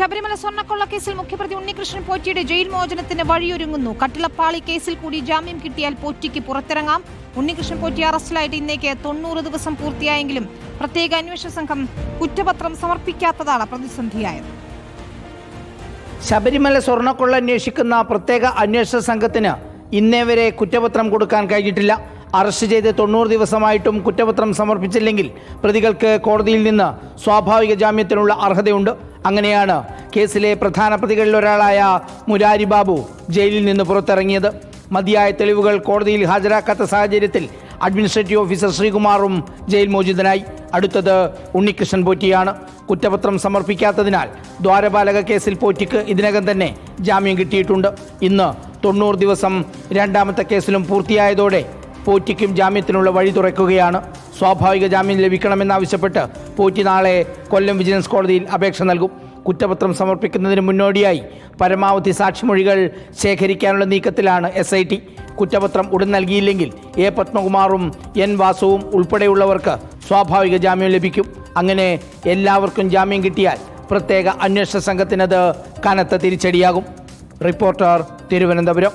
ശബരിമല സ്വർണക്കൊള്ള കേസിൽ മുഖ്യപ്രതി ഉണ്ണികൃഷ്ണൻ പോറ്റിയുടെ ജയിൽ മോചനത്തിന് വഴിയൊരുങ്ങുന്നു. കട്ടിളപ്പാളി കേസിൽ കൂടി ജാമ്യം കിട്ടിയാൽ പോറ്റിക്ക് പുറത്തിറങ്ങാം. ഉണ്ണികൃഷ്ണൻ പോറ്റി അറസ്റ്റിലായിട്ട് ഇന്നേക്ക് തൊണ്ണൂറ് ദിവസം പൂർത്തിയായെങ്കിലും പ്രത്യേക അന്വേഷണ സംഘം കുറ്റപത്രം സമർപ്പിക്കാത്തതാണ് പ്രതിസന്ധിയായത്. ശബരിമല സ്വർണക്കൊള്ള അന്വേഷിക്കുന്ന പ്രത്യേക അന്വേഷണ സംഘത്തിന് ഇന്നേ വരെ കുറ്റപത്രം കൊടുക്കാൻ കഴിഞ്ഞിട്ടില്ല. അറസ്റ്റ് ചെയ്ത് തൊണ്ണൂറ് ദിവസമായിട്ടും കുറ്റപത്രം സമർപ്പിച്ചില്ലെങ്കിൽ പ്രതികൾക്ക് കോടതിയിൽ നിന്ന് സ്വാഭാവിക ജാമ്യത്തിനുള്ള അർഹതയുണ്ട്. അങ്ങനെയാണ് കേസിലെ പ്രധാന പ്രതികളിൽ ഒരാളായ മുരാരി ബാബു ജയിലിൽ നിന്ന് പുറത്തിറങ്ങിയത്. മതിയായ തെളിവുകൾ കോടതിയിൽ ഹാജരാക്കാത്ത സാഹചര്യത്തിൽ അഡ്മിനിസ്ട്രേറ്റീവ് ഓഫീസർ ശ്രീകുമാറും ജയിൽ മോചിതനായി. അടുത്തത് ഉണ്ണികൃഷ്ണൻ പോറ്റിയാണ്. കുറ്റപത്രം സമർപ്പിക്കാത്തതിനാൽ ദ്വാരപാലക കേസിൽ പോറ്റിക്ക് ഇതിനകം തന്നെ ജാമ്യം കിട്ടിയിട്ടുണ്ട്. ഇന്ന് തൊണ്ണൂറ് ദിവസം രണ്ടാമത്തെ കേസിലും പൂർത്തിയായതോടെ പോറ്റിക്കും ജാമ്യത്തിനുള്ള വഴി തുറക്കുകയാണ്. സ്വാഭാവിക ജാമ്യം ലഭിക്കണമെന്നാവശ്യപ്പെട്ട് പോറ്റി നാളെ കൊല്ലം വിജിലൻസ് കോടതിയിൽ അപേക്ഷ നൽകും. കുറ്റപത്രം സമർപ്പിക്കുന്നതിന് മുന്നോടിയായി പരമാവധി സാക്ഷിമൊഴികൾ ശേഖരിക്കാനുള്ള നീക്കത്തിലാണ് എസ് ഐ ടി കുറ്റപത്രം ഉടൻ നൽകിയില്ലെങ്കിൽ എ പത്മകുമാറും എൻ വാസുവും ഉൾപ്പെടെയുള്ളവർക്ക് സ്വാഭാവിക ജാമ്യം ലഭിക്കും. അങ്ങനെ എല്ലാവർക്കും ജാമ്യം കിട്ടിയാൽ പ്രത്യേക അന്വേഷണ സംഘത്തിനത് കനത്ത തിരിച്ചടിയാകും. റിപ്പോർട്ടർ തിരുവനന്തപുരം.